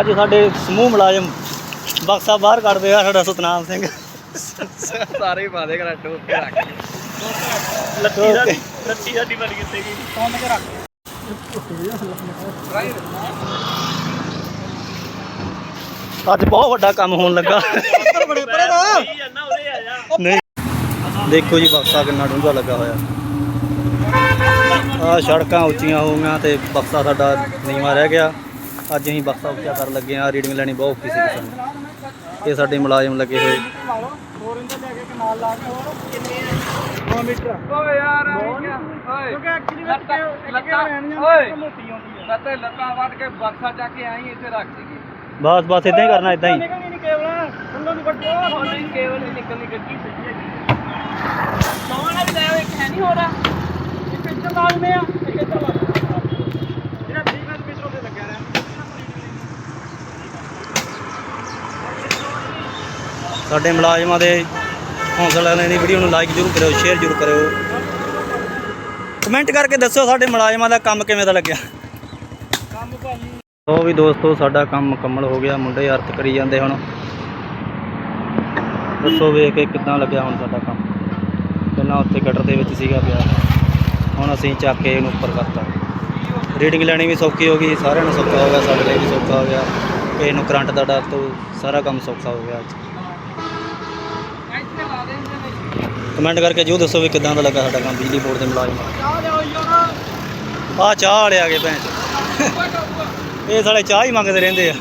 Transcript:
ਅੱਜ ਸਾਡੇ ਸਮੂਹ ਮੁਲਾਜ਼ਮ ਬਕਸਾ ਬਾਹਰ ਕੱਢਦੇ ਆ ਸਾਡਾ ਸਤਨਾਮ ਸਿੰਘ। ਸਾਰੇ ਹੀ ਪਾ ਦੇ ਕਰਾ ਟੋਕ ਕੇ ਰੱਖ ਲੱਤੀ ਦਾ ਲੱਤੀ ਸਾਡੀ ਬਣ ਕਿੱਥੇ ਗਈ ਕੌਣ ਕੇ ਰੱਖ। ਅੱਜ ਬਹੁਤ ਵੱਡਾ ਕੰਮ ਹੋਣ ਲੱਗਾ। ਬੜੇ ਪਰੇ ਦਾ ਨਹੀਂ। ਦੇਖੋ ਜੀ ਬਕਸਾ ਕਿੰਨਾ ਡੂੰਘਾ ਲੱਗਾ ਹੋਇਆ। ਆ ਸੜਕਾਂ ਉੱਚੀਆਂ ਹੋ ਗਈਆਂ ਤੇ ਬਕਸਾ ਸਾਡਾ ਨੀਵਾਂ ਰਹਿ ਗਿਆ। ਅੱਜ ਅਸੀਂ ਬਕਸਾ ਉੱਚਾ ਕਰਨ ਲੱਗੇ ਆ ਰੀਡਿੰਗ ਲੈਣੀ ਬਹੁਤ ਔਖੀ ਸੀ ਸਾਨੂੰ ਇਹ ਸਾਡੇ ਮੁਲਾਜ਼ਮ ਲੱਗੇ ਹੋਏ। ਹੋਰ ਇੰਦਾ ਲੈ ਕੇ ਨਾਲ ਲਾ ਕੇ ਹੋਰ ਕਿੰਨੇ 9 ਮੀਟਰ ਓਏ ਯਾਰ ਓਏ ਕਿਉਂਕਿ ਐਕਚੁਅਲੀ ਲੱਤਾਂ ਓਏ ਮੋਟੀ ਆਉਂਦੀ ਹੈ ਲੱਤਾਂ ਲੱਤਾਂ ਵੱਢ ਕੇ ਬਕਸਾ ਚੱਕ ਕੇ ਆਈ ਇੱਥੇ ਰੱਖ ਸੀਗੀ ਬਸ ਬਸ ਇਦਾਂ ਹੀ ਕਰਨਾ ਇਦਾਂ ਹੀ। ਨਿਕਲਣੀ ਨਹੀਂ ਕੇਵਲ ਥੱਲੋਂ ਦੀ ਵੱਟੋ ਹੁਣ ਕੇਵਲ ਹੀ ਨਿਕਲਣੀ ਗੱਡੀ ਸਹੀ ਹੈਗੀ। ਸੌਣਾ ਵੀ ਲੈ ਇੱਕ ਹੈ ਨਹੀਂ ਹੋ ਰਿਹਾ ਇੱਕ ਇੱਧਰ ਲਾਉਣੇ ਆ। ਇੱਕ ਇੱਧਰ ਲਾ ਜਿਹੜਾ 30 ਮੀਟਰ ਤੇ ਲੱਗਿਆ ਰਿਹਾ। ਸਾਡੇ ਮੁਲਾਜ਼ਮਾਂ ਦੇ ਹੌਸਲਾ ਲੈਣ ਦੀ ਵੀਡੀਓ ਨੂੰ ਲਾਈਕ ਜ਼ਰੂਰ ਕਰਿਓ ਸ਼ੇਅਰ ਜ਼ਰੂਰ ਕਰਿਓ। ਕਮੈਂਟ ਕਰਕੇ ਦੱਸਿਓ ਸਾਡੇ ਮੁਲਾਜ਼ਮਾਂ ਦਾ ਕੰਮ ਕਿਵੇਂ ਦਾ ਲੱਗਿਆ। ਕੰਮ ਭਾਜੀ। ਉਹ ਵੀ ਦੋਸਤੋ ਸਾਡਾ ਕੰਮ ਮੁਕੰਮਲ ਹੋ ਗਿਆ ਮੁੰਡੇ ਅਰਥ ਕਰੀ ਜਾਂਦੇ ਹੁਣ। ਦੱਸੋ ਵੇਖ ਕੇ ਕਿੱਦਾਂ ਲੱਗਿਆ ਹੁਣ ਸਾਡਾ ਕੰਮ। ਪਹਿਲਾਂ ਉੱਥੇ ਗਟਰ ਦੇ ਵਿੱਚ ਸੀਗਾ ਪਿਆ। ਹੁਣ ਅਸੀਂ ਚੱਕ ਕੇ ਇਹਨੂੰ ਉੱਪਰ ਕਰਤਾ। ਰੀਡਿੰਗ ਲੈਣੀ ਵੀ ਸੌਖੀ ਹੋ ਗਈ, ਸਾਰਿਆਂ ਨੂੰ ਸੌਖਾ ਹੋ ਗਿਆ, ਸਾਡੇ ਲਈ ਵੀ ਸੌਖਾ ਹੋ ਗਿਆ। ਕਿਸੇ ਨੂੰ ਕਰੰਟ ਦਾ ਡਰ ਤੋਂ ਸਾਰਾ ਕੰਮ ਸੌਖਾ ਹੋ ਗਿਆ। ਅੱਜ ਕਮੈਂਟ ਕਰਕੇ ਜੋ ਦੱਸੋ ਵੀ ਕਿੱਦਾਂ ਦਾ ਲੱਗਾ ਸਾਡਾ ਕੰਮ, ਬਿਜਲੀ ਬੋਰਡ ਦੇ ਮੁਲਾਜ਼ਮ। ਚਾਹ ਆ ਚਾਹ ਵਾਲੇ ਆ ਗਏ ਭੈਣ ਚੋ। ਇਹ ਸਾਲੇ ਚਾਹ ਹੀ ਮੰਗਦੇ ਰਹਿੰਦੇ ਆ।